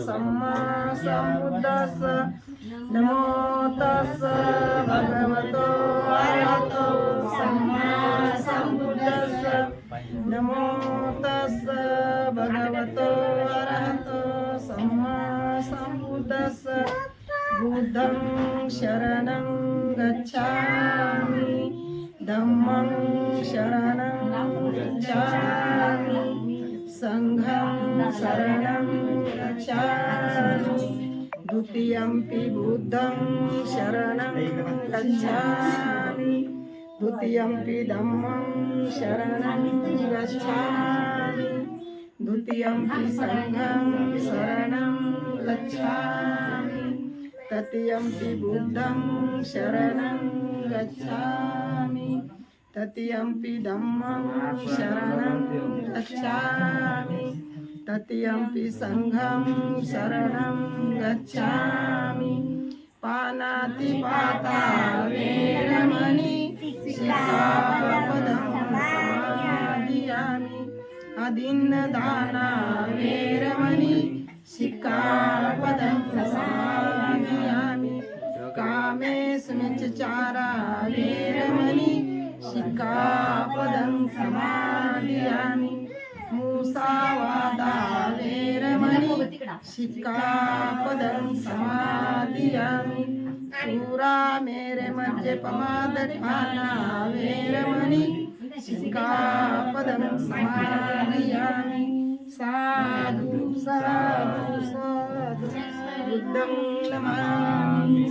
सम्मा सम्बुद्धस्स नमो तस्स भगवतो अरहतो सम्मा सम्बुद्धस्स नमो तस्स भगवतो अरहतो सम्मा सम्बुद्धस्स बुद्धं शरणं गच्छामि धम्मं शरणं गच्छामि शरणं गच्छामि। द्वितीयम्पि बुद्धं शरणं गच्छामि। द्वितीयम्पि धम्मं शरणं गच्छामि। द्वितीयम्पि सङ्घं शरणं गच्छामि। तृतीयम्पि बुद्धं शरणं गच्छामि। तृतीयम्पि धम्मं शरणं गच्छामि। तृतीयम्पि सङ्घं शरणं गच्छामि। पानातिपाता वेरमणि शिखापदं समादियामि अदिन्नदाना वेरमणि शिखापदं समादियामि कामेस्मिच्चारा वेरमणि शिखापदं समादियामि मूसा शिखापदं समादियामि सूरा मेरे मध्य पमादठाना वेरमणि शिखापदं समादियामि साधु साधु साधु। बुद्धं नमामि।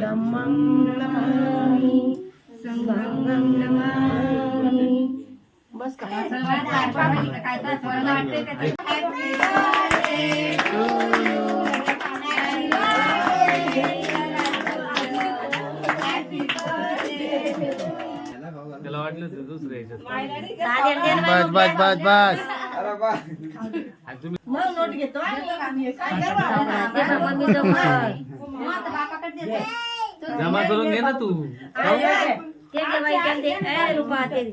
धम्मं नमामि। संघं नमामि। बस का? बस बस बस बस आणि तुम्ही मग नोट घेतो आणि आम्ही काय जमा करून घे ना तू करणार? रुपा ते